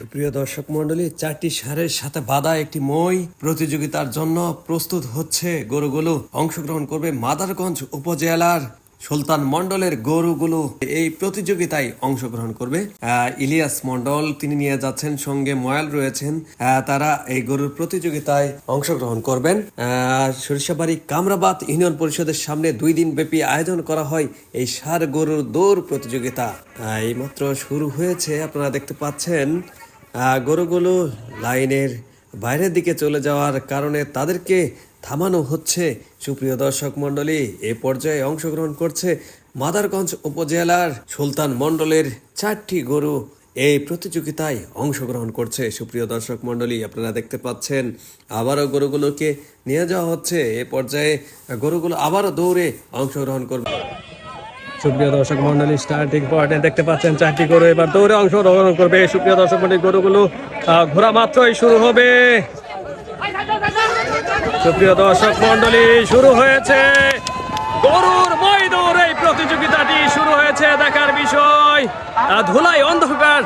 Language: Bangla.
সুপ্রিয় দর্শক মন্ডলী চারটি সারের সাথে বাধা একটি মই প্রতিযোগিতার জন্য প্রস্তুত হচ্ছে গরুগুলো। অংশগ্রহণ করবে মাদারগঞ্জ উপজেলার সুলতান মন্ডলের গরুগুলো। এই প্রতিযোগিতায় অংশগ্রহণ করবে ইলিয়াস মন্ডল তিনি নিয়ে যাচ্ছেন, সঙ্গে ময়াল রয়েছেন। তারা এই গরুর প্রতিযোগিতায় অংশগ্রহণ করবেন। সরিষাবাড়ি কামরাবাদ ইউনিয়ন পরিষদের সামনে দুই দিন ব্যাপী আয়োজন করা হয় এই সার গরুর দৌড় প্রতিযোগিতা। এইমাত্র শুরু হয়েছে, আপনারা দেখতে পাচ্ছেন। গরুগুলো লাইনের বাইরের দিকে চলে যাওয়ার কারণে তাদেরকে থামানো হচ্ছে। সুপ্রিয় দর্শক মণ্ডলী, এ পর্যায়ে অংশগ্রহণ করছে মাদারগঞ্জ উপজেলার সুলতান মণ্ডলের চারটি গরু। এই প্রতিযোগিতায় অংশগ্রহণ করছে। সুপ্রিয় দর্শক মণ্ডলী, আপনারা দেখতে পাচ্ছেন, আবারও গরুগুলোকে নিয়ে যাওয়া হচ্ছে। এ পর্যায়ে গরুগুলো আবারও দৌড়ে অংশগ্রহণ করবে। সুপ্রিয় দর্শক মন্ডলী স্টার্টিং পয়েন্টে দেখতে পাচ্ছেন চারটি গরু। এবার দৌড়ে অংশগ্রহণ করবে সুপ্রিয় দর্শক মন্ডলী, গরুগুলো ঘোরা মাত্রই শুরু হবে। সুপ্রিয় দর্শক মন্ডলী, শুরু হয়েছে। গরুর মই দৌড় এই প্রতিযোগিতাটি শুরু হয়েছে, দেখার বিষয়। ধুলাই অন্ধকার।